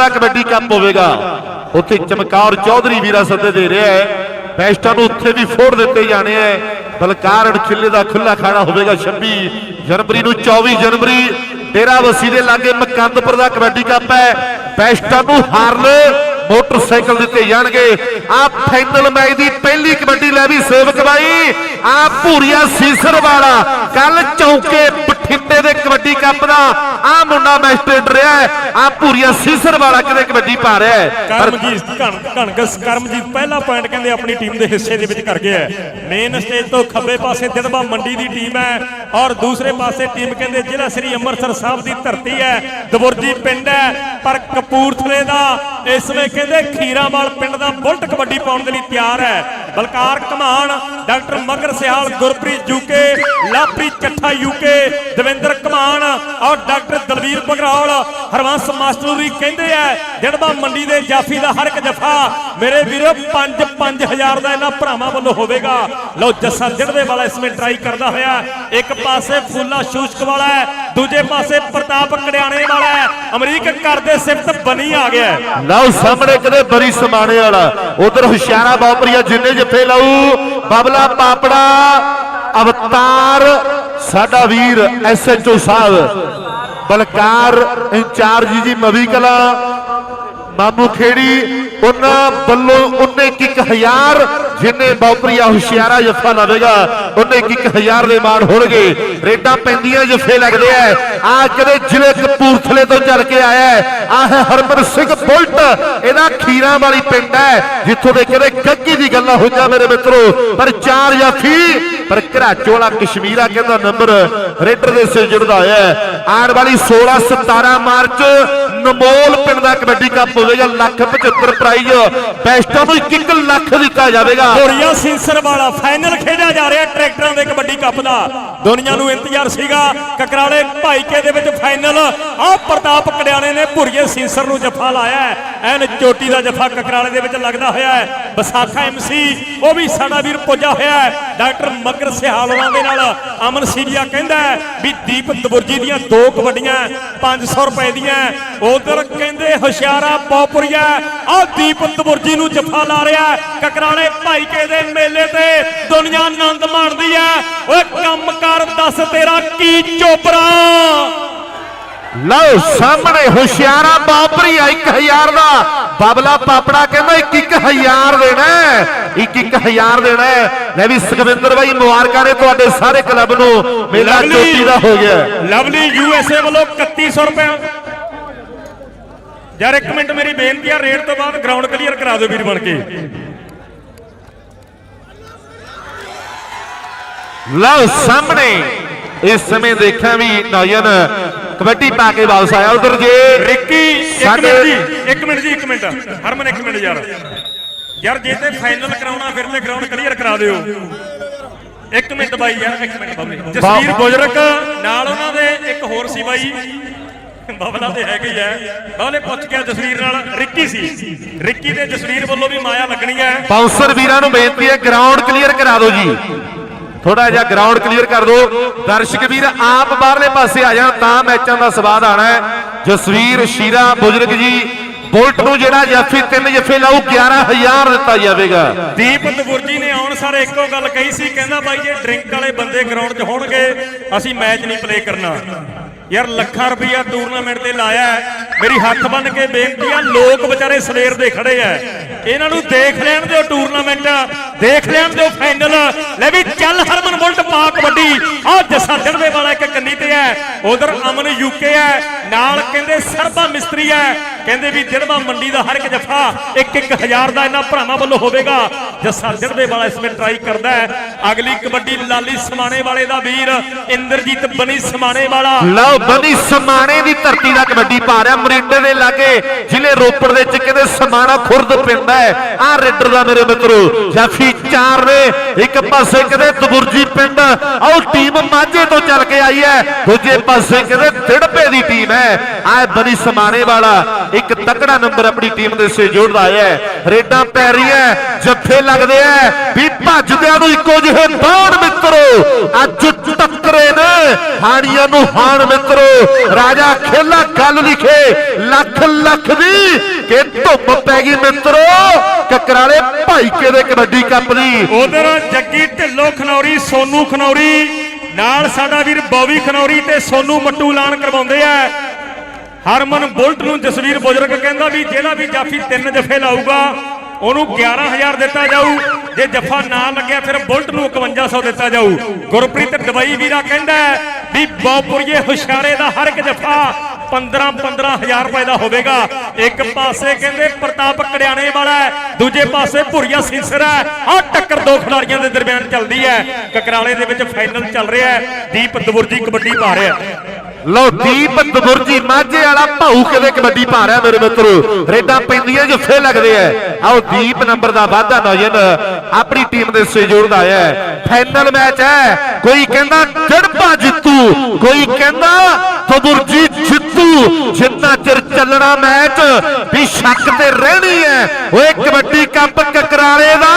ਦਾ kabaddi cup ਹੋਵੇਗਾ। ਉੱਥੇ ਚਮਕੌਰ ਚੌਧਰੀ ਵੀਰਾ ਸੱਦੇ ਦੇ ਰਿਹਾ ਹੈ। ਬੈਸਟਾਂ ਨੂੰ ਉੱਥੇ ਵੀ ਫੋੜ ਦਿੱਤੇ ਜਾਣੇ ਐ ਬਲਕਾਰ ਅਣਖਿੱਲੇ ਦਾ ਖੁੱਲਾ ਖਾਣਾ ਹੋਵੇਗਾ 26 ਜਨਵਰੀ ਨੂੰ 24 ਜਨਵਰੀ। ਡੇਰਾ ਵਸੀ ਦੇ ਲਾਗੇ ਮਕੰਦਪੁਰ ਦਾ ਕਬੱਡੀ ਕੱਪ ਹੈ। ਬੈਸਟਾਂ ਨੂੰ ਹਾਰਨ ਮੋਟਰਸਾਈਕਲ ਦਿੱਤੇ ਜਾਣਗੇ। ਆ ਫਾਈਨਲ ਮੈਚ ਦੀ ਪਹਿਲੀ ਕਬੱਡੀ ਲੈ ਵੀ ਸੇਵਕ ਬਾਈ। ਆ ਭੂਰੀਆ ਸੀਸਰ ਵਾਲਾ। ਕੱਲ ਚੌਕੇ ਬਠਿੰਡੇ ਦੇ ਕਬੱਡੀ ਕੱਪ ਦਾ। ਆ ਮੁੰਡਾ ਮੈਸਟਰੇਟ ਰਿਹਾ ਆ ਭੂਰੀਆ ਸੀਸਰ ਵਾਲਾ ਕਿਤੇ ਕਬੱਡੀ ਪਾ ਰਿਹਾ ਹੈ। ਕਰਮਜੀਤ, ਘਣ ਕਰਮਜੀਤ, ਪਹਿਲਾ ਪੁਆਇੰਟ ਕਹਿੰਦੇ ਆਪਣੀ ਟੀਮ ਦੇ ਹਿੱਸੇ ਦੇ ਵਿੱਚ ਕਰ ਗਿਆ ਮੇਨ ਸਟੇਜ ਤੋਂ ਖੱਬੇ ਪਾਸੇ ਦਿੜਬਾ ਮੰਡੀ ਦੀ ਟੀਮ ਹੈ ਔਰ ਦੂਸਰੇ ਪਾਸੇ ਟੀਮ ਕਹਿੰਦੇ ਜ਼ਿਲ੍ਹਾ ਸ੍ਰੀ ਅੰਮ੍ਰਿਤਸਰ ਸਾਹਿਬ ਦੀ ਧਰਤੀ ਹੈ। ਦਬੁਰਜੀ ਪਿੰਡ ਹੈ, ਪਰ ਕਪੂਰਥਲੇ ਦਾ ਇਸ ਵੇ ਕਹਿੰਦੇ ਖੀਰਾਵਾਲ ਪਿੰਡ ਦਾ ਬੁਲਟ ਕਬੱਡੀ ਪਾਉਣ ਦੇ ਲਈ ਤਿਆਰ ਹੈ। Balkar Kaman, doctor Maggar Sihal Gurpreet UK Lapri Chattha UK, Davinder Kaman ਔਰ ਡਾਕਟਰ ਦਲਵੀਰ ਬਗਰੌਲ ਹਰਵੰਸ ਮਾਸਟਰ ਵੀ ਕਹਿੰਦੇ ਆ ਦਿੜਬਾ ਮੰਡੀ ਦੇ ਜਾਫੀ ਦਾ ਹਰ ਇੱਕ ਜਫਾ ਮੇਰੇ ਵੀਰੋ 5 5000 ਦਾ ਇਹਨਾਂ ਭਰਾਵਾਂ ਵੱਲੋਂ ਹੋਵੇਗਾ। ਲਓ ਜੱਸਾ ਦਿੜਵੇ ਵਾਲਾ ਇਸ ਇਸਮੇ ਟਰਾਈ ਕਰਦਾ ਹੋਇਆ। ਇੱਕ ਪਾਸੇ ਫੁੱਲਾ ਸ਼ੂਸ਼ਕ ਵਾਲਾ ਹੈ ਦੂਜੇ ਪਾਸੇ ਪ੍ਰਤਾਪ ਕੜਿਆਣੇ ਵਾਲਾ ਹੈ। ਅਮਰੀਕ ਕਰਦੇ ਸਿਫਤ ਬਣੀ ਆ ਗਿਆ ਲਓ ਸਾਹਮਣੇ ਕਦੇ ਬਰੀ ਸਮਾਣੇ ਵਾਲਾ। ਉਧਰ ਹੁਸ਼ਿਆਰਾ ਬਾਪਰੀਆ ਜਿੰਨੇ ਜਿੱਥੇ ਲਾਉ ਬਬਲਾ ਪਾਪੜਾ, ਅਵਤਾਰ, ਸਾਡਾ ਵੀਰ ਐਸ ਐਚ ਓ ਸਾਹਿਬ, ਬਲਕਾਰ ਇੰਚਾਰਜ ਜੀ ਮਵੀ ਕਲਾ, ਮਾਮੂ ਖੇੜੀ, ਉਹਨਾਂ ਵੱਲੋਂ ਉਹਨੇ ਹਜ਼ਾਰ ਜਿੰਨੇ ਬੌਪਰੀਆ ਹੁਸ਼ਿਆਰਾ ਜੱਫਾ ਲਾਵੇਗਾ ਉਹਨੇ 1000 ਦੇ ਮਾਣ ਹੋਣਗੇ। ਰੇਡਾਂ ਪੈਂਦੀਆਂ ਜੱਫੇ ਲੱਗਦੇ ਆ। ਆ ਕਦੇ ਜ਼ਿਲ੍ਹੇ ਕਪੂਰਥਲੇ ਤੋਂ ਚੱਲ ਕੇ ਆਇਆ ਹੈ। ਆ ਹਰਮਨ ਸਿੰਘ ਬੁਲਟ। ਇਹਦਾ ਖੀਰਾਂ ਵਾਲੀ ਪਿੰਡ ਹੈ, ਜਿੱਥੋਂ ਦੇ ਕਦੇ ਗੱਗੀ ਦੀ ਗੱਲਾਂ ਹੋਈਆਂ ਮੇਰੇ ਮਿੱਤਰੋ। ਪਰ ਚਾਰ ਜਾਫੀ, ਪਰ ਘਰਾਚੋ ਵਾਲਾ ਕਸ਼ਮੀਰਾ ਕਹਿੰਦਾ ਨੰਬਰ ਰੇਡਰ ਦੇ ਸਿਰ ਜੁੜਦਾ ਹੋਇਆ ਆਉਣ ਵਾਲੀ 16 17 ਮਾਰਚ ਨਮੋਲ ਪਿੰਡ ਦਾ ਕਬੱਡੀ ਕੱਪ ਹੋਵੇਗਾ, ਲੱਖ 75 ਪ੍ਰਾਈਜ਼। ਬੈਸਟਾਂ ਨੂੰ 1 ਲੱਖ ਦਿੱਤਾ ਜਾਵੇਗਾ। ਹੋਰੀਆ ਸਿੰਸਰ ਵਾਲਾ ਫਾਈਨਲ ਖੇਡਿਆ ਜਾ ਰਿਹਾ ਟਰੈਕਟਰਾਂ ਦੇ ਕਬੱਡੀ ਕੱਪ ਦਾ। ਦੁਨੀਆ ਨੂੰ ਇੰਤਜ਼ਾਰ ਸੀਗਾ, ਕਕਰਾਲੇ ਭਾਈਕੇ ਦੇ ਵਿੱਚ ਫਾਈਨਲ ਆਹ ਪ੍ਰਤਾਪ ਕੜਿਆਣੇ ਨੇ ਭੁਰੀਏ ਸਿੰਸਰ ਨੂੰ ਜੱਫਾ ਲਾਇਆ ਐਨ ਚੋਟੀ ਦਾ ਜੱਫਾ ਕਕਰਾਲੇ ਦੇ ਵਿੱਚ ਲੱਗਦਾ ਹੋਇਆ ਹੈ। ਵਿਸਾਖਾ ਐਮਸੀ ਉਹ ਵੀ ਸਾਡਾ ਵੀਰ ਪੁੱਜਾ ਹੋਇਆ ਹੈ। ਡਾਕਟਰ ਮਗਰ ਸਿਹਾਲਵਾਂ ਦੇ ਨਾਲ ਅਮਨ ਸੀਰੀਆ ਕਹਿੰਦਾ ਵੀ ਦੀਪ ਦਬੁਰਜੀ ਦੀਆਂ ਦੋ ਕਬੱਡੀਆਂ 500 ਰੁਪਏ ਦੀਆਂ ਉਧਰ ਕਹਿੰਦੇ ਹੁਸ਼ਿਆਰਾ ਪੌਪੁਰੀਆ ਆਹ ਦੀਪ ਦਬੁਰਜੀ ਨੂੰ ਜੱਫਾ ਲਾ ਰਿਹਾ ਹੈ। ਕਕਰਾਲੇ ਭਾਈਕੇ ਦੇ ਮੇਲੇ ਤੇ ਦੁਨੀਆ ਆਨੰਦ ਮਾਣਦੀ ਹੈ। ਓਏ ਕੰਮ ਕਰ ਦੱਸ ਤੇਰਾ ਕੀ ਚੋਪਰਾ ਲਓ ਸਾਹਮਣੇ ਹੁਸ਼ਿਆਰਾ ਬਾਪਰੀ 1000 ਦਾ ਬਬਲਾ ਪਾਪੜਾ ਕਹਿੰਦਾ 1000 ਦੇਣਾ ਹੈ। ਇੱਕ ਇੱਕ ਹਜ਼ਾਰ ਦੇਣਾ ਹੈ। ਲੈ ਵੀ ਸੁਖਵਿੰਦਰ ਬਾਈ ਮੁਬਾਰਕਾਂ ਨੇ ਤੁਹਾਡੇ ਸਾਰੇ ਕਲੱਬ ਨੂੰ ਮੇਲਾ ਚੋਟੀ ਦਾ ਹੋ ਗਿਆ ਲਵਲੀ ਯੂਐਸਏ ਵੱਲੋਂ 3100 ਰੁਪਏ ਯਾਰ ਇੱਕ ਮਿੰਟ ਮੇਰੀ ਬੇਨਤੀ ਆ ਰੇਡ ਤੋਂ ਬਾਅਦ ਗਰਾਊਂਡ ਕਲੀਅਰ ਕਰਾ ਦਿਓ ਵੀਰ ਬਣ ਕੇ ਲਓ ਸਾਹਮਣੇ ਇਸ ਸਮੇਂ ਦੇਖਾਂ ਵੀ ਨੌਜਵਾਨ ਕਬੱਡੀ ਪਾ ਕੇ ਵਾਪਸ ਆਇਆ ਉਧਰ ਜੇ। ਰਿੱਕੀ ਇੱਕ ਸਾਡੇ- ਮਿੰਟ ਜੀ ਇੱਕ ਮਿੰਟ ਜੀ ਇੱਕ ਮਿੰਟ। ਹਰਮਨ ਇੱਕ ਮਿੰਟ ਯਾਰ। ਯਾਰ ਜੇ ਤੇ ਫਾਈਨਲ ਕਰਾਉਣਾ ਫਿਰ ਤੇ ਗਰਾਊਂਡ ਕਲੀਅਰ ਕਰਾ ਦਿਓ। ਇੱਕ ਮਿੰਟ ਬਾਈ ਯਾਰ ਇੱਕ ਮਿੰਟ ਬਾਬੇ। ਜਸਵੀਰ ਬੁਜਰਕ ਨਾਲ ਉਹਨਾਂ ਦੇ ਇੱਕ ਹੋਰ ਸੀ ਬਾਈ। ਬਬਲਾ ਤੇ ਹੈਗੇ ਹੀ ਹੈ ਬਾਬਲੇ ਪੁੱਛ ਗਿਆ ਜਸਵੀਰ ਨਾਲ ਰਿੱਕੀ ਸੀ। ਰਿੱਕੀ ਤੇ ਜਸਵੀਰ ਵੱਲੋਂ ਵੀ ਮਾਇਆ ਲੱਗਣੀ ਹੈ। ਬਾਉਂਸਰ ਵੀਰਾਂ ਨੂੰ ਬੇਨਤੀ ਹੈ ਗਰਾਊਂਡ ਕਲੀਅਰ ਕਰਾ ਦਿਓ ਜੀ। ਥੋੜਾ ਜਿਹਾ ਗਰਾਊਂਡ ਕਲੀਅਰ ਕਰ ਦਿਓ। ਦਰਸ਼ਕ ਵੀਰ, ਆਪ ਬਾਹਰਲੇ ਪਾਸੇ ਆ ਜਾਣ, ਤਾਂ ਮੈਚਾਂ ਦਾ ਸਵਾਦ ਆਣਾ ਹੈ। ਜਸਵੀਰ, ਸ਼ੀਰਾ, ਬੁਜ਼ਰਗ ਜੀ, ਬੁਲਟ ਨੂੰ ਜਿਹੜਾ ਜੱਫੀ ਤਿੰਨ ਜੱਫੇ ਲਾਊ 11000 ਦਿੱਤਾ ਜਾਵੇਗਾ। ਦੀਪ ਦਬੁਰਜੀ ਨੇ ਆਉਣ ਸਾਰੇ ਇੱਕੋ ਗੱਲ ਕਹੀ ਸੀ, ਕਹਿੰਦਾ ਬਾਈ ਜੇ ਡਰਿੰਕ ਵਾਲੇ ਬੰਦੇ ਗਰਾਊਂਡ 'ਚ ਹੋਣਗੇ, ਅਸੀਂ ਮੈਚ ਨਹੀਂ ਪਲੇ ਕਰਨਾ। ਯਾਰ ਲੱਖਾਂ ਰੁਪਈਆ ਟੂਰਨਾਮੈਂਟ ਤੇ ਲਾਇਆ ਮੇਰੀ ਹੱਥ ਬੰਨ ਕੇ ਬੇਨਤੀ ਆ, ਲੋਕ ਵਿਚਾਰੇ ਸਵੇਰ ਦੇ ਖੜੇ ਆ। ਇਹਨਾਂ ਨੂੰ ਦੇਖ ਲੈਣ ਦਿਓ ਟੂਰਨਾਮੈਂਟ ਦੇਖ ਲੈਣ ਦਿਓ ਫਾਈਨਲ ਲੈ ਵੀ ਚੱਲ ਹਰਮਨ ਬੁਲਟ ਪਾ ਕਬੱਡੀ। ਆ ਜੱਸਾ ਜੜਵੇ ਉਧਰ ਅਮਨ ਯੂਕੇ ਹੈ, ਨਾਲ ਕਹਿੰਦੇ ਸਰਬਾ ਮਿਸਤਰੀ ਹੈ। ਕਹਿੰਦੇ ਵੀ ਦਿੜਵਾ ਮੰਡੀ ਦਾ ਹਰ ਇੱਕ ਜਫਾ ਇੱਕ ਇੱਕ ਹਜ਼ਾਰ ਦਾ ਇਹਨਾਂ ਭਰਾਵਾਂ ਵੱਲੋਂ ਹੋਵੇਗਾ। ਜੱਸਾ ਦਿੜਵੇ ਵਾਲਾ ਇਸ ਵਿੱਚ ਟਰਾਈ ਕਰਦਾ ਹੈ। ਅਗਲੀ ਕਬੱਡੀ ਲਾਲੀ ਸਮਾਣੇ ਵਾਲੇ ਦਾ ਵੀਰ ਇੰਦਰਜੀਤ ਬਣੀ ਸਮਾਣੇ ਵਾਲਾ। ਲਓ ਬਣੀ ਸਮਾਣੇ ਦੀ ਧਰਤੀ ਦਾ ਕਬੱਡੀ ਪਾ ਰਿਹਾ ਮਰਿੰਡੇ ਦੇ ਲਾਗੇ ਜ਼ਿਲ੍ਹੇ ਰੋਪੜ ਦੇ ਵਿੱਚ ਕਹਿੰਦੇ ਸਮਾਣਾ ਖੁਰਦ ਪੈਂਦਾ ਹੈ। ਆ ਰੇਡਰ ਦਾ ਮੇਰੇ ਮਿੱਤਰੋ, ਜਾਫੀ ਚਾਰ ਨੇ। ਇੱਕ ਪਾਸੇ ਕਹਿੰਦੇ ਤਬੁਰਜੀ ਪਿੰਡ। ਆਓ, ਟੀਮ ਮਾਝੇ ਤੋਂ ਚੱਲ ਕੇ ਆਈ ਹੈ। ਦੂਜੇ ਪਾਸੇ ਕਹਿੰਦੇ ਦਿੜਪੇ ਦੀ ਟੀਮ ਹੈ। ਆ ਬਣੀ ਸਮਾਣੇ ਵਾਲਾ, ਇੱਕ ਤਕੜਾ ਨੰਬਰ ਆਪਣੀ ਟੀਮ ਦੇ ਸੇ ਜੋੜਦਾ ਹੈ। ਰੇਡਾਂ ਪੈ ਰਹੀਆਂ ਜੱਫੇ ਲੱਗਦੇ ਆ ਵੀ ਭੱਜਦਿਆਂ ਨੂੰ ਇੱਕੋ ਜਿਹੇ ਬਾਣ ਮਿੱਤਰੋ, ਅੱਜ ਟੱਕਰੇ ਨੇ। ਹਾਣੀਆਂ ਨੂੰ ਹਾਣ ਮਿੱਤਰੋ, ਰਾਜਾ ਖੇਲਾ ਗੱਲ ਲਿਖੇ, ਲੱਖ ਲੱਖ ਦੀ ਕਿ ਧੁੱਪ ਪੈ ਗਈ ਮਿੱਤਰੋ। ਕਕਰਾਲੇ ਭਾਈਕੇ ਦੇ ਕਬੱਡੀ ਕੱਪ ਦੀ। ਉਧਰ ਜੱਗੀ ਢਿੱਲੋਂ ਖਨੌਰੀ, ਸੋਨੂ ਖਨੌਰੀ। ਨਾਲ ਸਾਡਾ ਵੀਰ ਬੌਵੀ ਖਨੌਰੀ ਤੇ ਸੋਨੂ ਮੱਟੂ ਐਲਾਨ ਕਰਵਾਉਂਦੇ ਆ। ਹਰਮਨ ਬੁਲਟ ਨੂੰ ਜਸਵੀਰ ਬੁਜ਼ਰਗ ਕਹਿੰਦਾ ਵੀ ਜਿਹੜਾ ਵੀ ਜਾਫੀ ਤਿੰਨ ਜਫੇ ਲਾਊਗਾ, ਉਹਨੂੰ 11000 ਦਿੱਤਾ ਜਾਊ। ਜੇ ਜਫਾ ਨਾ ਲੱਗਿਆ, ਫਿਰ ਬੁਲਟ ਨੂੰ 5100 ਦਿੱਤਾ ਜਾਊ। ਗੁਰਪ੍ਰੀਤ ਦਵਾਈ ਵੀਰਾ ਕਹਿੰਦਾ ਵੀ ਬੌਪੁਰੀਏ ਹੁਸ਼ਿਆਰੇ ਦਾ ਹਰ ਇੱਕ ਜਫਾ 15 15000 ਰੁਪਏ ਦਾ ਹੋਵੇਗਾ। ਇੱਕ ਪਾਸੇ ਕਹਿੰਦੇ ਪ੍ਰਤਾਪ ਕੜਿਆਣੇ ਵਾਲਾ ਦੂਜੇ ਪਾਸੇ ਭੁਰੀਆ ਸਿੰਸਰ ਹੈ। ਆਹ ਟੱਕਰ ਦੋ ਖਿਡਾਰੀਆਂ ਦੇ ਦਰਮਿਆਨ ਚੱਲਦੀ ਹੈ। ਕਕਰਾਲੇ ਦੇ ਵਿੱਚ ਫਾਈਨਲ ਚੱਲ ਰਿਹਾ ਹੈ। ਦੀਪ ਦਵੁਰਜੀ ਕਬੱਡੀ ਪਾ ਰਿਹਾ ਲੋ ਦੀਪ ਦਬੁਰਜੀ ਮਾਝੇ ਵਾਲਾ ਭਾਊ ਕਿਤੇ ਕਬੱਡੀ ਪਾ ਰਿਹਾ ਮੇਰੇ ਮਿੱਤਰੋ? ਰੇਡਾਂ ਪੈਂਦੀਆਂ ਜੁੱਫੇ ਲੱਗਦੇ ਐ। ਆਓ, ਦੀਪ ਨੰਬਰ ਦਾ ਵਾਧਾ ਨੌਜਨ ਆਪਣੀ ਟੀਮ ਦੇ ਸੇ ਜੋੜਦਾ ਹੈ। ਫਾਈਨਲ ਮੈਚ ਹੈ। ਕੋਈ ਕਹਿੰਦਾ ਡੜਪਾ ਜਿੱਤੂ, ਕੋਈ ਕਹਿੰਦਾ ਦਬੁਰਜੀ ਜਿੱਤੂ ਜਿੰਨਾ ਚਿਰ ਚੱਲਣਾ ਮੈਚ, ਵੀ ਸ਼ੱਕ ਤੇ ਰਹਿਣੀ ਹੈ। ਓਏ, ਕਬੱਡੀ ਕੱਪ ਕਕਰਾਲੇ ਦਾ।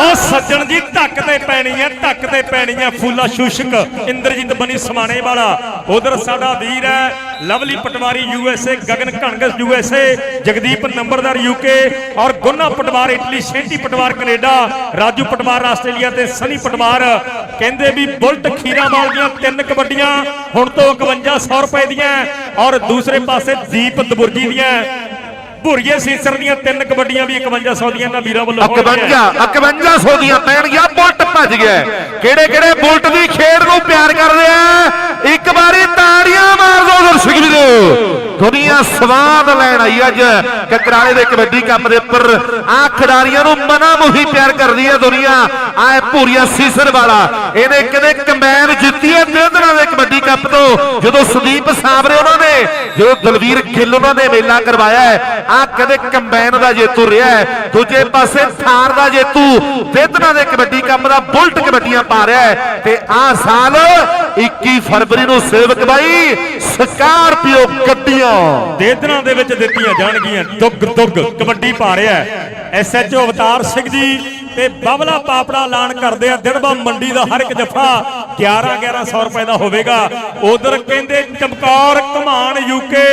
ਉਹ ਸੱਜਣ ਜੀ, ਧੱਕ ਤੇ ਪੈਣੀ ਹੈ, ਧੱਕ ਤੇ ਪੈਣੀ ਹੈ, ਫੂਲਾ ਸ਼ੂਸ਼ਕ, ਇੰਦਰਜੀਤ ਬਣੀ ਸਮਾਣੇ ਵਾਲਾ। ਉਧਰ ਸਾਡਾ ਵੀਰ ਹੈ, Lovely Patwari USA Gagan Ghanghas USA Jagdeep Numberdar UK ਔਰ Gunna Patwar, Italy Shenti Patwar, Canada, Raju Patwar, Australia ਤੇ ਸਨੀ ਪਟਵਾਰ। ਕਹਿੰਦੇ ਵੀ ਬੁਲਟ ਖੀਰਾਵਾਲ ਦੀਆਂ ਤਿੰਨ ਕਬੱਡੀਆਂ, ਹੁਣ ਤੋਂ 5100 ਰੁਪਏ ਦੀਆਂ ਔਰ ਦੂਸਰੇ ਪਾਸੇ ਦੀਪ ਦਬੁਰਜੀ ਦੀਆਂ। ਭੁਰੀਏ ਸੀਸਰ ਦੀਆਂ ਤਿੰਨ ਕਬੱਡੀਆਂ ਵੀ 5100 ਦੀਆਂ ਇਹਨਾਂ ਵੀਰਾਂ ਵੱਲੋਂ ਹੋਣਗੀਆਂ 51 5100 ਦੀਆਂ ਪੈਣਗੀਆਂ ਬੁਲਟ ਭੱਜ ਗਿਆ। ਕਿਹੜੇ ਕਿਹੜੇ ਬੁਲਟ ਦੀ ਖੇਡ ਨੂੰ ਪਿਆਰ ਕਰਦੇ ਆ ਇੱਕ ਵਾਰੀ ਤਾੜੀਆਂ ਮਾਰ ਦਿਓ ਦਰਸ਼ਕ ਵੀਰੋ ਦੁਨੀਆ ਸਵਾਦ ਲੈਣ ਆਈ ਅੱਜ। ਕਕਰਾਲੇ ਦੇ ਕਬੱਡੀ ਕੱਪ ਦੇ ਉੱਪਰ ਆ ਖਿਡਾਰੀਆਂ ਨੂੰ ਮਨਾ ਮੁਹੀ ਪਿਆਰ ਕਰਦੀ ਹੈ ਦੁਨੀਆ। ਆ ਭੂਰੀਆ ਸੀਸਰ ਵਾਲਾ। ਇਹਨੇ ਕਦੇ ਕੰਬਾਈਨ ਜਿੱਤੀ ਹੈ ਦੇਂਦਰਾ ਦੇ ਕਬੱਡੀ ਕੱਪ ਤੋਂ। ਜਦੋਂ ਸੰਦੀਪ ਸਾਬਰੇ ਉਹਨਾਂ ਨੇ, ਜਦੋਂ ਦਲਵੀਰ ਖਿੱਲ ਉਹਨਾਂ ਨੇ ਮੇਲਾ ਕਰਵਾਇਆ ਹੈ, ਆ ਕਦੇ ਕੰਬਾਈਨ ਦਾ ਜੇਤੂ ਰਿਹਾ ਦੂਜੇ ਪਾਸੇ ਥਾਰ ਦਾ ਜੇਤੂ। ਦੇਦਨਾ ਦੇ ਕਬੱਡੀ ਕੱਪ ਦਾ ਬੁਲਟ ਕਬੱਡੀਆਂ ਪਾ ਰਿਹਾ ਤੇ ਆ ਸਾਲ 21 ਫਰਵਰੀ ਨੂੰ ਸੇਵਕ ਬਾਈ ਸਕਾਰਪੀਓ ਗੱਡੀਆਂ ਦੇਦਰਾਂ ਦੇ ਵਿੱਚ ਦਿੱਤੀਆਂ ਜਾਣਗੀਆਂ। ਦੁੱਗ ਦੁੱਗ, ਕਬੱਡੀ ਪਾ ਰਿਹਾ ਐਸਐਚਓ ਅਵਤਾਰ ਸਿੰਘ ਜੀ ਤੇ ਬਬਲਾ ਪਾਪੜਾ ਐਲਾਨ ਕਰਦੇ ਆ। ਦਿੜਬਾ ਮੰਡੀ ਦਾ ਹਰ ਇੱਕ ਜਫਾ 11 1100 ਰੁਪਏ ਦਾ ਹੋਵੇਗਾ। ਉਧਰ ਕਹਿੰਦੇ ਚਮਕੌਰ ਘਮਾਨ ਯੂਕੇ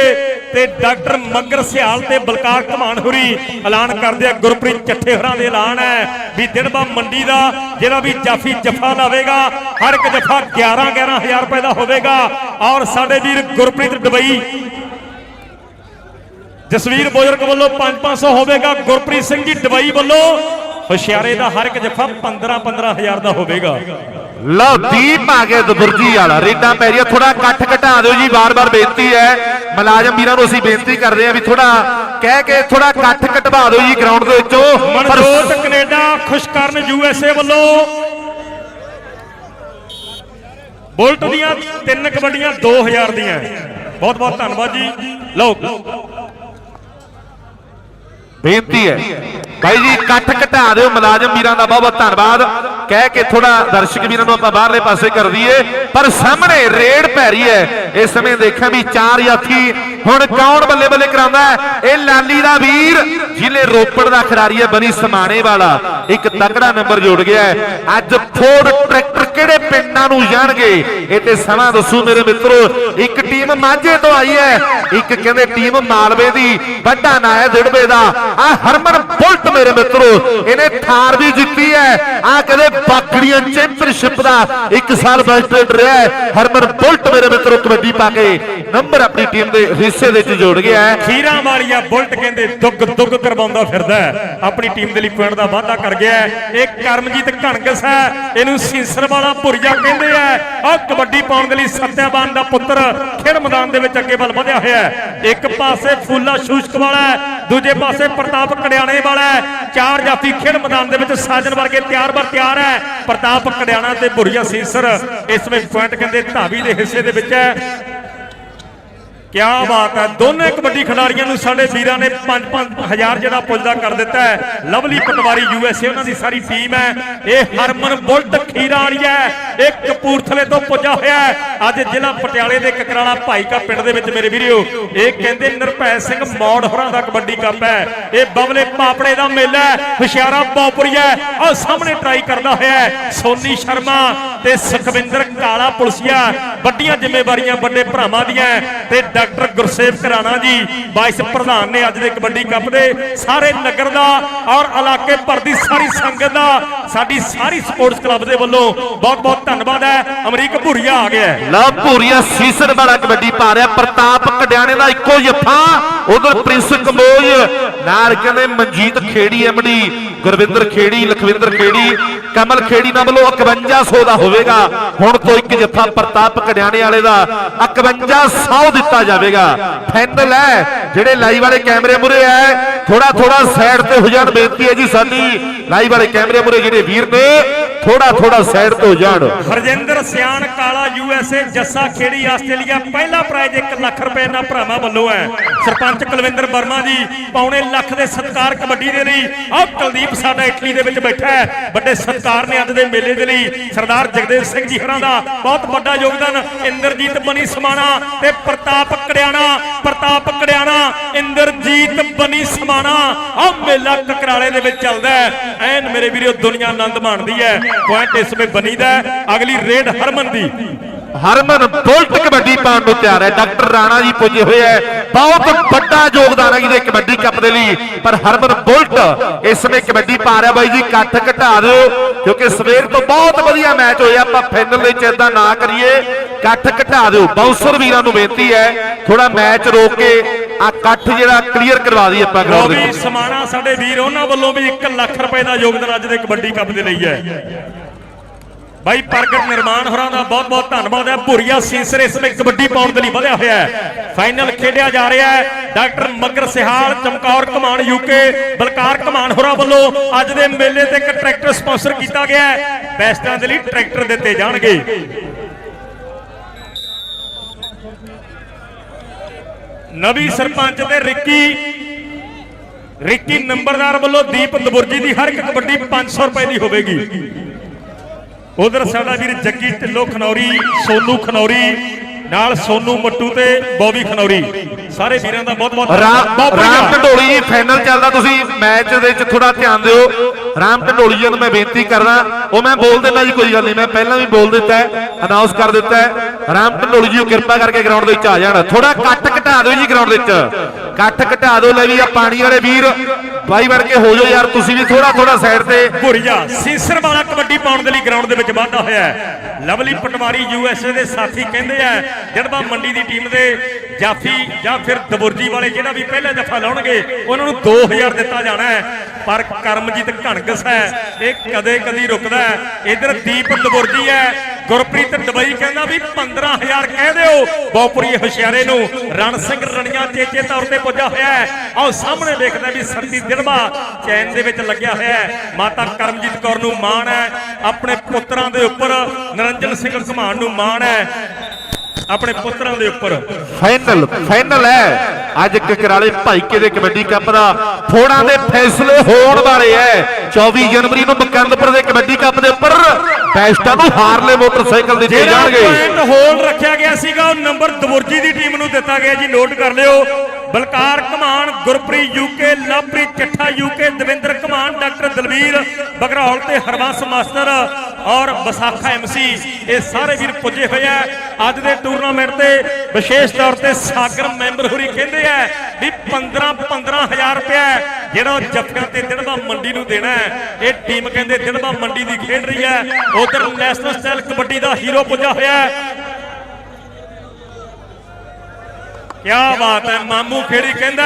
ਤੇ ਡਾਕਟਰ ਮੱਗਰ ਸਿਆਲ ਤੇ ਬਲਕਾਰ ਘਮਾਨ ਹੁਰੀ ਐਲਾਨ ਕਰਦੇ ਆ, ਗੁਰਪ੍ਰੀਤ ਚੱਠੇ ਹੋਰਾਂ ਦੇ ਐਲਾਨ ਹੈ ਵੀ ਦਿੜਬਾ ਮੰਡੀ ਦਾ, ਜਿਹੜਾ ਵੀ ਜਾਫੀ ਜਫਾ ਲਾਵੇਗਾ, ਹਰ ਇੱਕ ਜਫਾ 11 11000 ਰੁਪਏ ਦਾ ਹੋਵੇਗਾ। ਔਰ ਸਾਡੇ ਵੀਰ ਗੁਰਪ੍ਰੀਤ ਦੁਬਈ, ਜਸਵੀਰ ਬੋਜਰਕ ਵੱਲੋਂ 5-500 ਹੋਵੇਗਾ, ਗੁਰਪ੍ਰੀਤ ਸਿੰਘ ਜੀ ਦਵਾਈ ਵੱਲੋਂ, ਹੁਸ਼ਿਆਰੇ ਦਾ ਹਰ ਇੱਕ ਜਫਾ 15-15000 ਦਾ ਹੋਵੇਗਾ। ਲਓ, ਦੀਪ ਆ ਗਏ ਦਬੁਰਜੀ ਵਾਲਾ। ਰੇਡਾਂ ਪੈ ਰਹੀਆਂ ਥੋੜਾ ਇਕੱਠ ਘਟਾ ਦਿਓ ਜੀ, ਵਾਰ-ਵਾਰ ਬੇਨਤੀ ਹੈ। ਮੁਲਾਜ਼ਮ ਵੀਰਾਂ ਨੂੰ ਅਸੀਂ ਬੇਨਤੀ ਕਰਦੇ ਹਾਂ ਵੀ ਥੋੜਾ ਕਹਿ ਕੇ ਥੋੜਾ ਇਕੱਠ ਘਟਵਾ ਦਿਓ ਜੀ ਗਰਾਊਂਡ ਦੇ ਵਿੱਚੋਂ। ਪਰ ਮਨਜੋਤ ਕੈਨੇਡਾ ਖੁਸ਼ਕਰਨ ਯੂਐਸਏ ਵੱਲੋਂ। ਬੁਲਟ ਦੀਆਂ ਤਿੰਨ ਕਬੱਡੀਆਂ 2000 ਦੀਆਂ। ਬਹੁਤ ਬਹੁਤ ਧੰਨਵਾਦ ਜੀ। ਲਓ। ਬੇਨਤੀ ਹੈ। ਭਾਈ ਜੀ, ਇਕੱਠ ਘਟਾ ਦਿਓ, ਮੁਲਾਜ਼ਮ ਵੀਰਾਂ ਦਾ ਬਹੁਤ ਬਹੁਤ ਧੰਨਵਾਦ। ਕਹਿ ਕੇ ਥੋੜਾ ਦਰਸ਼ਕ ਵੀਰਾਂ ਨੂੰ ਆਪਾਂ ਬਾਹਰਲੇ ਪਾਸੇ ਕਰ ਦਈਏ। ਪਰ ਸਾਹਮਣੇ ਰੇਡ ਪੈ ਰਹੀ ਹੈ। ਇਸ ਸਮੇਂ ਦੇਖਾਂ ਵੀ ਚਾਰ ਯਾਥੀ ਹੁਣ ਕੌਣ ਬੱਲੇ ਬੱਲੇ ਕਰਾਉਂਦਾ ਇਹ ਲਾਲੀ ਦਾ ਵੀਰ ਜ਼ਿਲ੍ਹੇ ਰੋਪੜ ਦਾ ਖਿਡਾਰੀ ਹੈ, ਬਣੀ ਸਮਾਣੇ ਵਾਲਾ। ਇੱਕ ਤਕੜਾ ਨੰਬਰ ਜੋੜ ਗਿਆ ਹੈ। ਅੱਜ ਫੋਰਡ ਟਰੈਕਟਰ ਕਿਹੜੇ ਪਿੰਡਾਂ ਨੂੰ ਜਾਣਗੇ? ਇਹ ਤੇ ਸਮਾਂ ਦੱਸੂ ਮੇਰੇ ਮਿੱਤਰੋ। ਇੱਕ ਟੀਮ ਮਾਝੇ ਤੋਂ ਆਈ ਹੈ। ਇੱਕ ਕਹਿੰਦੇ ਟੀਮ ਮਾਲਵੇ ਦੀ, ਵੱਡਾ ਨਾਂ ਹੈ ਦਿੜਬੇ ਦਾ। ਆ ਹਰਮਨ ਬੁਲਟ ਮੇਰੇ ਮਿੱਤਰੋ, ਇਹਨੇ ਥਾਰ ਵੀ ਜਿੱਤੀ ਹੈ। ਆ ਕਹਿੰਦੇ ਬਾਕੜੀਆਂ ਚੈਂਪੀਅਨਸ਼ਿਪ ਦਾ ਇੱਕ ਸਾਲ ਬੈਸਟ ਰਿਹਾ ਹੈ। ਹਰਮਨ ਬੁਲਟ ਮੇਰੇ ਮਿੱਤਰੋ, ਕਬੱਡੀ ਪਾ ਕੇ ਨੰਬਰ ਆਪਣੀ ਟੀਮ ਦੇ ਹਿੱਸੇ ਦੇ ਵਿੱਚ ਜੋੜ ਗਿਆ ਹੈ। ਖੀਰਾਂ ਵਾਲੀਆ ਬੁਲਟ ਕਹਿੰਦੇ ਦੁੱਗ ਦੁੱਗ ਕਰਵਾਉਂਦਾ ਫਿਰਦਾ ਆਪਣੀ ਟੀਮ ਦੇ ਲਈ ਪੁਆਇੰਟ ਦਾ ਵਾਅਦਾ ਕਰ ਗਿਆ ਇਹ ਕਰਮਜੀਤ ਘਣਗਸ ਹੈ। ਇਹਨੂੰ ਸੀਸਰ ਵਾਲਾ ਭੁਰੀਆ ਕਹਿੰਦੇ ਆ ਆ ਕਬੱਡੀ ਪਾਉਣ ਦੇ ਲਈ ਸਤਿਆਬਾਨ ਦਾ ਪੁੱਤਰ ਖੇਡ ਮੈਦਾਨ ਦੇ ਵਿੱਚ ਅੱਗੇ ਵੱਲ ਵਧਿਆ ਹੋਇਆ ਹੈ। ਇੱਕ ਪਾਸੇ ਫੂਲਾ ਸ਼ੂਸ਼ਕ ਵਾਲਾ ਦੂਜੇ ਪਾਸੇ ਪ੍ਰਤਾਪ ਕੜਿਆਣੇ ਵਾਲਾ ਚਾਰ ਜਾਫੀ ਖੇਡ ਮੈਦਾਨ ਦੇ ਵਿੱਚ ਸਾਜਨ ਵਰਗੇ ਤਿਆਰ ਬਰ ਤਿਆਰ ਹੈ। ਪ੍ਰਤਾਪ ਕੜਿਆਣਾ ਤੇ ਭੁਰੀਆ ਸੀਸਰ ਇਸ ਵਿੱਚ ਪੁਆਇੰਟ ਕਹਿੰਦੇ ਧਾਵੀ ਦੇ ਹਿੱਸੇ ਦੇ ਵਿੱਚ ਹੈ। ਕਿਆ ਬਾਤ ਹੈ? ਦੋਨੇ ਕਬੱਡੀ ਖਿਡਾਰੀਆਂ ਨੂੰ ਸਾਡੇ ਵੀਰਾਂ ਨੇ 5-5000 ਜਿਹੜਾ ਪੁੱਜਦਾ ਕਰ ਦਿੱਤਾ ਹੈ। ਲਵਲੀ ਪਟਵਾਰੀ ਯੂਐਸਏ ਉਹਨਾਂ ਦੀ ਸਾਰੀ ਟੀਮ ਹੈ। ਇਹ ਹਰਮਨ ਬੁਲਟ ਖੀਰਾ ਵਾਲੀ ਹੈ। ਇਹ ਕਪੂਰਥਲੇ ਤੋਂ ਪੁੱਜਾ ਹੋਇਆ ਹੈ। ਅੱਜ ਜ਼ਿਲ੍ਹਾ ਪਟਿਆਲੇ ਦੇ ਕਕਰਾਲਾ ਭਾਈਕਾ ਪਿੰਡ ਦੇ ਵਿੱਚ ਮੇਰੇ ਵੀਰੋ, ਇਹ ਕਹਿੰਦੇ ਨਿਰਭੈ ਸਿੰਘ ਮੌੜ ਹੋਰਾਂ ਦਾ ਕਬੱਡੀ ਕੱਪ ਹੈ। ਇਹ ਬਬਲੇ ਪਾਪੜੇ ਦਾ ਮੇਲਾ ਹੈ। ਹੁਸ਼ਿਆਰਾ ਬੌਪਰੀਆ ਆਹ ਸਾਹਮਣੇ ਟਰਾਈ ਕਰਦਾ ਹੋਇਆ ਸੋਨੀ ਸ਼ਰਮਾ ਤੇ ਸੁਖਵਿੰਦਰ ਕਾਲਾ ਪੁਲਸੀਆ। ਵੱਡੀਆਂ ਜ਼ਿੰਮੇਵਾਰੀਆਂ ਵੱਡੇ ਭਰਾਵਾਂ ਦੀਆਂ ਤੇ ਡਾਕਟਰ ਗੁਰਸੇਵ ਘਰਾਣਾ ਜੀ ਵਾਈਸ ਪ੍ਰਧਾਨ ਨੇ ਅੱਜ ਦੇ ਕਬੱਡੀ ਕੱਪ ਦੇ ਸਾਰੇ ਨਗਰ ਦਾ ਔਰ ਇਲਾਕੇ ਭਰ ਦੀ ਸਾਰੀ ਸੰਗਤ ਦਾ, ਸਾਡੀ ਸਾਰੀ ਸਪੋਰਟਸ ਕਲੱਬ ਦੇ ਵੱਲੋਂ ਬਹੁਤ ਬਹੁਤ ਧੰਨਵਾਦ ਹੈ। ਅਮਰੀਕ ਭੂਰੀਆ ਆ ਗਿਆ ਹੈ। ਭੂਰੀਆ ਸੀਸਨ ਵਾਲਾ ਕਬੱਡੀ ਪਾ ਰਿਹਾ, ਪ੍ਰਤਾਪ ਕਡਿਆਣੇ ਦਾ ਇੱਕੋ ਜੱਫਾ, ਉਧਰ ਪ੍ਰਿੰਸ ਕੰਬੋਜ ਨਾਲ ਕਹਿੰਦੇ ਮਨਜੀਤ ਖੇੜੀ ਐਮਡੀ ਗੁਰਵਿੰਦਰ ਖੇੜੀ, ਲਖਵਿੰਦਰ ਖੇੜੀ, ਕਮਲ ਖੇੜੀ ਨਾਲ ਵੱਲੋਂ 5100 ਦਾ ਹੋਵੇਗਾ। ਹੁਣ ਤੋਂ ਇੱਕ ਜੱਫਾ ਪ੍ਰਤਾਪ ਕਡਿਆਣੇ ਵਾਲੇ ਦਾ 5100 ਦਿੱਤਾ ਜਾਵੇਗਾ। ਫਾਈਨਲ ਹੈ ਜਿਹੜੇ ਲਾਈਵ ਵਾਲੇ ਕੈਮਰੇ ਮੁਰੇ ਹੈ ਥੋੜਾ ਥੋੜਾ ਸਾਈਡ ਤੇ ਹੋ ਜਾਣ ਬੇਨਤੀ ਹੈ ਜੀ ਸਾਡੀ। ਲਾਈਵ ਵਾਲੇ ਕੈਮਰੇ ਮੁਰੇ ਜਿਹੜੇ ਵੀਰ ਨੇ ਥੋੜਾ ਥੋੜਾ ਸਾਈਡ ਤੇ ਜਾਣ। ਹਰਜਿੰਦਰ ਸਿਆਣ ਕਾਲਾ ਯੂਐਸਏ ਜੱਸਾ ਖੇੜੀ ਆਸਟ੍ਰੇਲੀਆ, ਪਹਿਲਾ ਪ੍ਰਾਈਜ਼ 1 ਲੱਖ ਰੁਪਏ ਨਾਲ ਭਰਾਵਾਂ ਵੱਲੋਂ ਹੈ। ਸਰਪੰਚ ਕੁਲਵਿੰਦਰ ਵਰਮਾ ਜੀ ਪੌਣੇ ਲੱਖ ਦੇ ਸਤਕਾਰ ਕਬੱਡੀ ਦੇ ਲਈ ਆਹ ਕੁਲਦੀਪ ਸਾਡਾ ਇਟਲੀ ਦੇ ਵਿੱਚ ਬੈਠਾ ਹੈ। ਵੱਡੇ ਸਤਕਾਰ ਨੇ ਅੱਜ ਦੇ ਮੇਲੇ ਦੇ ਲਈ ਸਰਦਾਰ ਜਗਦੇਵ ਸਿੰਘ ਜੀ ਹਰਾਂ ਦਾ ਬਹੁਤ ਵੱਡਾ ਯੋਗਦਾਨ, ਇੰਦਰਜੀਤ ਬਣੀ ਸਮਾਣਾ ਤੇ ਪ੍ਰਤਾਪ ਕੜਿਆਣਾ ਪ੍ਰਤਾਪ ਕੜਿਆਣਾ, ਇੰਦਰਜੀਤ ਬਣੀ ਸਮਾਣਾ, ਆਹ ਮੇਲਾ ਕਕਰਾਲੇ ਦੇ ਵਿੱਚ ਚੱਲਦਾ ਐਨ ਮੇਰੇ ਵੀਰੋ ਦੁਨੀਆ ਆਨੰਦ ਮਾਣਦੀ ਹੈ। ਪੁਆਇੰਟ ਇਸ ਵਿੱਚ ਬਣੀਦਾ ਅਗਲੀ ਰੇਡ ਹਰਮਨ ਦੀ। ਹਰਮਨ ਬੁਲਟ ਕਬੱਡੀ ਪਾਉਣ ਨੂੰ ਤਿਆਰ ਹੈ। ਡਾਕਟਰ ਰਾਣਾ ਜੀ ਪੁੱਜੇ ਹੋਏ ਹੈ। ਬਹੁਤ ਵੱਡਾ ਯੋਗਦਾਨ ਹੈ ਜਿਹਦੇ ਕਬੱਡੀ ਕੱਪ ਦੇ ਲਈ। ਪਰ ਹਰਮਨ ਬੁਲਟ ਇਸ ਸਮੇਂ ਕਬੱਡੀ ਪਾ ਰਿਹਾ ਬਾਈ ਜੀ। ਇਕੱਠ ਘਟਾ ਦਿਓ। ਕਿਉਂਕਿ ਸਵੇਰ ਤੋਂ ਬਹੁਤ ਵਧੀਆ ਮੈਚ ਹੋਇਆ। ਆਪਾਂ ਫਾਈਨਲ ਵਿੱਚ ਇਦਾਂ ਨਾ ਕਰੀਏ। ਇਕੱਠ ਘਟਾ ਦਿਓ। ਬਾਉਂਸਰ ਵੀਰਾਂ ਨੂੰ ਬੇਨਤੀ ਹੈ। ਥੋੜਾ ਮੈਚ ਰੋਕ ਕੇ ਆ ਇਕੱਠ ਜਿਹੜਾ ਕਲੀਅਰ ਕਰਵਾ ਦਈਏ ਆਪਾਂ ਗਰਾਊਂਡ ਦੇ ਵਿੱਚ। ਸਮਾਣਾ ਸਾਡੇ ਵੀਰ ਉਹਨਾਂ ਵੱਲੋਂ ਵੀ 1 ਲੱਖ ਰੁਪਏ ਦਾ ਯੋਗਦਾਨ ਅੱਜ ਦੇ ਕਬੱਡੀ ਕੱਪ ਦੇ ਲਈ ਹੈ। ਬਾਈ ਪ੍ਰਗਟ ਨਿਰਮਾਣ ਹੋਰਾਂ ਦਾ ਬਹੁਤ ਬਹੁਤ ਧੰਨਵਾਦ ਹੈ। ਭੁਰੀਆ ਸੀਸਰ ਇਸ ਵਿੱਚ ਕਬੱਡੀ ਪਾਉਣ ਦੇ ਲਈ ਵਧਿਆ ਹੋਇਆ ਹੈ। ਫਾਈਨਲ ਖੇਡਿਆ ਜਾ ਰਿਹਾ ਹੈ। ਡਾਕਟਰ ਮਗਰ ਸਿਹਾਲ ਚਮਕੌਰ ਕਮਾਨ ਯੂਕੇ ਬਲਕਾਰ ਕਮਾਨ ਹੋਰਾਂ ਵੱਲੋਂ ਅੱਜ ਦੇ ਮੇਲੇ ਤੇ ਇੱਕ ਟਰੈਕਟਰ ਸਪਾਂਸਰ ਕੀਤਾ ਗਿਆ ਹੈ। ਬੈਸਟਾਂ ਦੇ ਲਈ ਟਰੈਕਟਰ ਦਿੱਤੇ ਜਾਣਗੇ। ਨਵੀਂ ਸਰਪੰਚ ਤੇ ਰਿੱਕੀ। ਰਿੱਕੀ ਨੰਬਰਦਾਰ ਵੱਲੋਂ ਦੀਪ ਦਬੁਰਜੀ ਦੀ ਹਰ ਇੱਕ ਕਬੱਡੀ 500 ਰੁਪਏ ਦੀ ਹੋਵੇਗੀ। ਉਧਰ ਸਾਡਾ ਵੀਰ ਜੱਗੀ ਢਿੱਲੋਂ ਖਨੌਰੀ, ਸੋਨੂ ਖਨੌਰੀ ਨਾਲ ਸੋਨੂ ਮੱਟੂ ਤੇ ਬੌਬੀ ਖਨੌਰੀ। ਸਾਰੇ ਵੀਰਾਂ ਦਾ ਬਹੁਤ ਬਹੁਤ ਰਾਮ ਢੰਡੋਲੀ ਜੀ ਫਾਈਨਲ ਚੱਲਦਾ ਤੁਸੀਂ ਮੈਚ ਦੇ ਵਿੱਚ ਥੋੜਾ ਧਿਆਨ ਦਿਓ। ਰਾਮ ਢੰਡੋਲੀ ਜੀ ਨੂੰ ਮੈਂ ਬੇਨਤੀ ਕਰਦਾ ਉਹ ਮੈਂ ਬੋਲ ਦਿੰਦਾ ਜੀ ਕੋਈ ਗੱਲ ਨਹੀਂ ਮੈਂ ਪਹਿਲਾਂ ਵੀ ਬੋਲ ਦਿੱਤਾ ਅਨਾਉਂਸ ਕਰ ਦਿੱਤਾ ਰਾਮ ਢੰਡੋਲੀ ਜੀ ਉਹ ਕਿਰਪਾ ਕਰਕੇ ਗਰਾਊਂਡ ਦੇ ਵਿੱਚ ਆ ਜਾਣ। ਥੋੜਾ ਕੱਟ ਘਟਾ ਦਿਓ ਜੀ ਗਰਾਊਂਡ ਦੇ ਵਿੱਚ। ਕੱਟ ਘਟਾ ਦਿਓ ਲੈ ਵੀ ਆ ਪਾਣੀ ਵਾਲੇ ਵੀਰ। ਬਾਈ ਵਰਗੇ ਹੋ ਜਾਓ ਯਾਰ, ਤੁਸੀਂ ਵੀ ਥੋੜਾ ਥੋੜਾ ਸਾਈਡ ਤੇ। ਭੁਰੀਆ ਸੀਸਰ ਵਾਲਾ ਕਬੱਡੀ ਪਾਉਣ ਦੇ ਲਈ ਗਰਾਊਂਡ ਦੇ ਵਿੱਚ ਵਾਧਾ ਹੋਇਆ ਹੈ। ਲਵਲੀ ਪਟਵਾਰੀ ਯੂਐਸਏ ਦੇ ਸਾਥੀ ਕਹਿੰਦੇ ਆ ਜੜਬਾ ਮੰਡੀ ਦੀ ਟੀਮ ਦੇ ਜਾਫੀ ਜਾਂ ਫਿਰ ਦਬੁਰਜੀ ਵਾਲੇ ਜਿਹੜਾ ਵੀ ਪਹਿਲਾ ਦਫਾ ਲਾਉਣਗੇ, ਉਹਨਾਂ ਨੂੰ 2000 ਦਿੱਤਾ ਜਾਣਾ ਹੈ। ਪਰ ਕਰਮਜੀਤ ਘਣਗਸ ਹੈ, ਇਹ ਕਦੇ ਕਦੀ ਰੁਕਦਾ ਹੈ। ਇਧਰ ਦੀਪ ਦਬੁਰਜੀ ਹੈ ਗੁਰਪ੍ਰੀਤ ਡਬਈ ਕਹਿੰਦਾ ਵੀ 15000 ਕਹਿ ਦਿਓ। ਬੌਪੁਰੀ ਹੁਸ਼ਿਆਰੇ ਨੂੰ ਰਣ ਸਿੰਘ ਰਣੀਆਂ ਚੇਚੇ ਤੌਰ ਤੇ ਪੁੱਜਾ ਹੋਇਆ ਹੈ। ਆਓ ਸਾਹਮਣੇ ਵੇਖਦਾ ਵੀ ਸੱਤੀ ਦਿੜਬਾ ਚੈਨ ਦੇ ਵਿੱਚ ਲੱਗਿਆ ਹੋਇਆ ਹੈ। ਮਾਤਾ ਕਰਮਜੀਤ ਕੌਰ ਨੂੰ ਮਾਣ ਹੈ। ਆਪਣੇ ਪੁੱਤਰਾਂ ਦੇ ਉੱਪਰ ਨਰਿੰਜਨ ਸਿੰਘ ਘਮਾਣ ਨੂੰ ਮਾਣ ਹੈ। ਆਪਣੇ ਪੁੱਤਰਾਂ ਦੇ ਉੱਪਰ। ਫਾਈਨਲ ਫਾਈਨਲ ਹੈ। ਅੱਜ ਕਕਰਾਲੇ ਭਾਈਕੇ ਦੇ ਕਬੱਡੀ ਕੱਪ ਦਾ ਫੋੜਾਂ ਦੇ ਫੈਸਲੇ ਹੋਣ ਵਾਲੇ ਐ 24 ਜਨਵਰੀ ਨੂੰ ਮਕੰਦਪੁਰ ਦੇ ਕਬੱਡੀ ਕੱਪ ਦੇ ਉੱਪਰ ਬੈਸਟਾਂ ਨੂੰ ਹਾਰਲੇ ਮੋਟਰਸਾਈਕਲ ਦਿੱਤੇ ਜਿਹੜਾ ਜਾਣਗੇ। ਪੁਆਇੰਟ ਹੋਲਡ ਰੱਖਿਆ ਗਿਆ ਸੀਗਾ ਉਹ ਨੰਬਰ ਦਬੁਰਜੀ ਦੀ ਟੀਮ ਨੂੰ ਦਿੱਤਾ ਗਿਆ ਜੀ। ਨੋਟ ਕਰ ਲਿਓ। Balkar Kaman, Gurpreet UK Lovepreet Chattha UK Davinder Kaman, doctor Dalvir Bagraul ਤੇ ਹਰਬੰਸ ਮਾਸਟਰ ਔਰ ਵਿਸਾਖਾ ਐਮਸੀ ਇਹ ਸਾਰੇ ਵੀਰ ਪੁੱਜੇ ਹੋਏ ਆ। ਅੱਜ ਦੇ ਟੂਰਨਾਮੈਂਟ ਤੇ ਵਿਸ਼ੇਸ਼ ਤੌਰ ਤੇ ਸਾਗਰ ਮੈਂਬਰ ਹੋਰੀ ਕਹਿੰਦੇ ਆ ਵੀ 15 15000 ਰੁਪਏ ਜਿਹੜਾ ਉਹ ਜੱਫਿਆਂ ਤੇ ਦਿੜਬਾ ਮੰਡੀ ਨੂੰ ਦੇਣਾ ਇਹ ਟੀਮ ਕਹਿੰਦੇ ਦਿੜਬਾ ਮੰਡੀ ਦੀ ਖੇਡ ਰਹੀ ਹੈ। ਉਧਰ ਨੈਸ਼ਨਲ ਸਟਾਈਲ ਕਬੱਡੀ ਦਾ ਹੀਰੋ ਪੁੱਜਾ ਹੋਇਆ ਹੈ ਕਿਆ ਬਾਤ ਹੈ, ਮਾਮੂ ਖੇੜੀ ਕਹਿੰਦਾ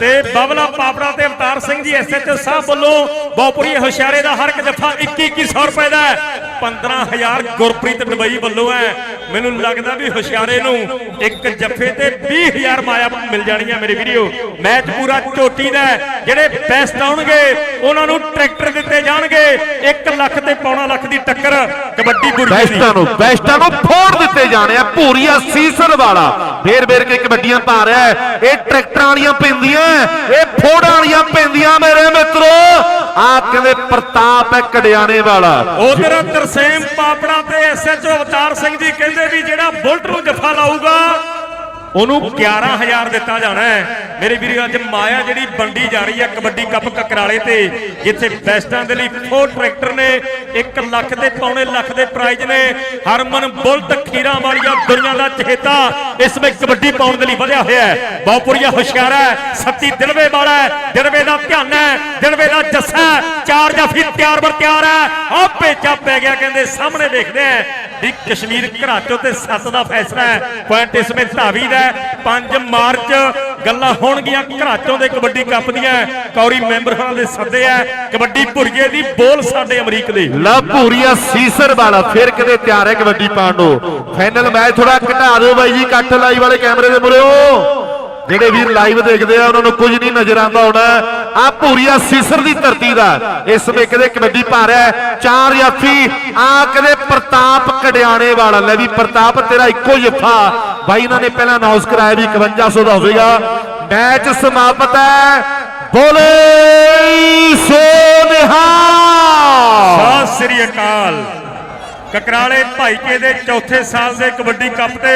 ਤੇ ਬਬਲਾ ਪਾਪੜਾ ਤੇ ਅਵਤਾਰ ਸਿੰਘ ਜੀ ਐਸਐਚਓ ਸਾਹਿਬ ਵੱਲੋਂ ਬੌਪੁਰੀ ਹੁਸ਼ਿਆਰੇ ਦਾ ਹਰ ਇੱਕ ਜੱਫਾ 21 2100 ਰੁਪਏ ਦਾ 15000 ਗੁਰਪ੍ਰੀਤ ਡਬਈ ਵੱਲੋਂ ਹੈ। ਮੈਨੂੰ ਲੱਗਦਾ ਵੀ ਹੁਸ਼ਿਆਰੇ ਨੂੰ ਇੱਕ ਜੱਫੇ ਤੇ 20000 ਮਾਇਆ ਮਿਲ ਜਾਣੀ ਹੈ ਮੇਰੇ ਵੀਡੀਓ ਮੈਚ ਪੂਰਾ ਝੋਟੀ ਦਾ ਜਿਹੜੇ ਬੈਸਟ ਆਉਣਗੇ, ਉਹਨਾਂ ਨੂੰ ਟਰੈਕਟਰ ਦਿੱਤੇ ਜਾਣਗੇ। 1 ਲੱਖ ਤੇ ਪੌਣਾ ਲੱਖ ਦੀ ਟੱਕਰ ਕਬੱਡੀ ਗੁਰਜੀ ਦੀ। ਬੈਸਟਾਂ ਨੂੰ ਬੈਸਟਾਂ ਨੂੰ ਫੋੜ ਦਿੱਤੇ ਜਾਣੇ ਆ ਪੂਰੀਆ ਸੀਸਨ ਵਾਲਾ। ਫੇਰ ਫੇਰ ਕੇ ਕਬੱਡੀਆਂ ਪਾ ਰਿਹਾ ਹੈ। ਇਹ ਟਰੈਕਟਰਾਂ ਵਾਲੀਆਂ ਪੈਂਦੀਆਂ, ਇਹ ਫੋੜਾਂ ਵਾਲੀਆਂ ਆ ਪ੍ਰਤਾਪ ਹੈ ਕੜਿਆਣੇ ਵਾਲਾ। ਉਧਰ ਤਰਸੇਮ ਪਾਪੜਾ ਤੇ ਐਸਐਚਓ ਅਵਤਾਰ ਸਿੰਘ ਜੀ ਕਹਿੰਦੇ ਵੀ ਜਿਹੜਾ ਬੁਲਟ ਨੂੰ ਜੱਫਾ ਲਾਊਗਾ ਉਹਨੂੰ 11000 ਦਿੱਤਾ ਜਾਣਾ ਹੈ। ਮੇਰੇ ਵੀਰੋ, ਅੱਜ ਮਾਇਆ ਜਿਹੜੀ ਵੰਡੀ ਜਾ ਰਹੀ ਹੈ ਕਬੱਡੀ ਕੱਪ ਕਕਰਾਲੇ ਤੇ, ਜਿੱਥੇ ਬੈਸਟਾਂ ਦੇ ਲਈ ਫੋਰ ਟਰੈਕਟਰ ਨੇ 1 ਲੱਖ ਤੇ ਪੌਣੇ ਲੱਖ ਦੇ ਪ੍ਰਾਈਜ਼ ਨੇ। ਹਰਮਨ ਬੁਲਟ ਖੀਰਾ ਵਾਲੀਆ ਦੁਨੀਆ ਦਾ ਚਹੇਤਾ, ਇਸ ਵਿੱਚ ਕਬੱਡੀ ਪਾਉਣ ਦੇ ਲਈ ਵਧਿਆ ਹੋਇਆ ਹੈ। ਬਹੁਪੁਰੀਆ ਹੁਸ਼ਿਆਰਾ ਹੈ, ਸੱਤੀ ਦਿਲਵੇ ਵਾਲਾ ਹੈ, ਦਿਲਵੇ ਦਾ ਧਿਆਨ ਹੈ, ਦਿਲਵੇ ਦਾ ਜੱਸਾ ਹੈ। ਚਾਰ ਜਾਫੀ ਤਿਆਰ ਬਰ ਤਿਆਰ ਹੈ। ਆ ਪੇਚਾ ਪੈ ਗਿਆ, ਕਹਿੰਦੇ ਸਾਹਮਣੇ ਦੇਖਦੇ ਆ ਵੀ ਕਸ਼ਮੀਰ ਘਰਾਚੋ ਤੇ ਸੱਤ ਦਾ ਫੈਸਲਾ ਹੈ। ਪੁਆਇੰਟ ਇਸ ਵਿੱਚ ਧਾਵੀ ਦਾ 5 ਮਾਰਚ, ਗੱਲਾਂ ਹੋਣਗੀਆਂ ਘਰਾਚੋਂ ਦੇ ਕਬੱਡੀ ਕੱਪ ਦੀਆਂ। ਕੌਰੀ ਮੈਂਬਰ ਦੇ ਸੱਦੇ ਆ ਕਬੱਡੀ ਭੁਰੀਏ ਦੀ ਬੋਲ ਸਾਡੇ ਅਮਰੀਕ ਦੇ। ਲਾ ਪੂਰੀਆ ਸੀਸਰ ਵਾਲਾ, ਫਿਰ ਕਦੇ ਤਿਆਰ ਹੈ ਕਬੱਡੀ ਪਾਉਣ ਨੂੰ। ਫਾਈਨਲ ਮੈਚ ਥੋੜਾ ਘਟਾ ਦਿਓ ਬਾਈ ਜੀ, ਇਕੱਠ ਲਾਈ ਵਾਲੇ ਕੈਮਰੇ ਦੇ ਮੁਰਿਓ। ਜਿਹੜੇ ਵੀਰ ਲਾਈਵ ਦੇਖਦੇ ਆ, ਉਹਨਾਂ ਨੂੰ ਕੁਝ ਨਹੀਂ ਨਜ਼ਰ ਆਉਂਦਾ ਹੋਣਾ। ਆ ਪੂਰੀਆ ਸੀਸਰ ਦੀ ਧਰਤੀ ਦਾ। ਇਸ ਸਮੇਂ ਕਦੇ ਕਬੱਡੀ ਪਾ ਰਿਹਾ ਚਾਰ ਜਾਫੀ ਆ ਕਦੇ ਪ੍ਰਤਾਪ ਕੜਿਆਣੇ ਵਾਲਾ ਲੈ ਵੀ ਪ੍ਰਤਾਪ ਤੇਰਾ ਇੱਕੋ ਜੱਫਾ। ਬਾਈ, ਇਹਨਾਂ ਨੇ ਪਹਿਲਾਂ ਅਨਾਉਂਸ ਕਰਾਇਆ ਵੀ 5100 ਦਾ ਹੋਵੇਗਾ। ਮੈਚ ਸਮਾਪਤ ਹੈ। ਬੋਲੇ ਸੋ ਨਿਹਾਲ ਸਤਿ ਸ੍ਰੀ ਅਕਾਲ। ਕਕਰਾਲੇ ਭਾਈਕੇ ਦੇ ਚੌਥੇ ਸਾਲ ਦੇ ਕਬੱਡੀ ਕੱਪ ਤੇ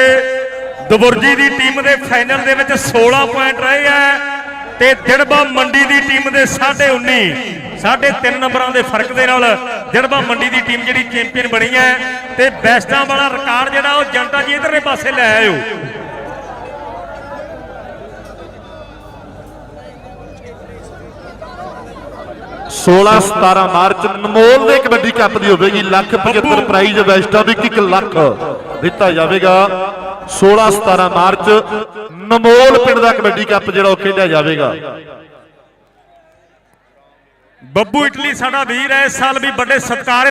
ਦਬੁਰਜੀ ਦੀ ਟੀਮ ਦੇ ਫਾਈਨਲ ਦੇ ਵਿੱਚ 16 ਪੁਆਇੰਟ ਰਹੇ ਆ ਤੇ ਦਿੜਬਾ ਮੰਡੀ ਦੀ ਟੀਮ ਦੇ 19.5 ਸਾਢੇ 3 ਨੰਬਰਾਂ ਦੇ ਫ਼ਰਕ ਦੇ ਨਾਲ ਦਿੜਬਾ ਮੰਡੀ ਦੀ ਟੀਮ ਜਿਹੜੀ ਚੈਂਪੀਅਨ ਬਣੀ ਹੈ ਤੇ ਬੈਸਟਾਂ ਵਾਲਾ ਰਿਕਾਰਡ ਜਿਹੜਾ ਉਹ ਜਨਤਾ ਜੀ ਇਧਰਲੇ ਪਾਸੇ ਲੈ ਆਇਓ। ਸੋਲਾਂ 17 ਮਾਰਚ ਨਮੋਲ ਦੇ ਕਬੱਡੀ ਕੱਪ ਦੀ ਹੋਵੇਗੀ, ਲੱਖ 75 ਪ੍ਰਾਈਜ਼ ਵੈਸਟਾਂ ਨੂੰ 1 ਲੱਖ ਦਿੱਤਾ ਜਾਵੇਗਾ। 16 17 ਮਾਰਚ, ਨਮੋਲ ਪਿੰਡ ਦਾ ਕਬੱਡੀ ਕੱਪ ਜਿਹੜਾ ਉਹ ਖੇਡਿਆ ਜਾਵੇਗਾ। ਬੱਬੂ ਇਟਲੀ ਸਾਡਾ ਵੀਰ ਹੈ, ਇਸ ਸਾਲ ਵੀ ਵੱਡੇ ਸਤਿਕਾਰ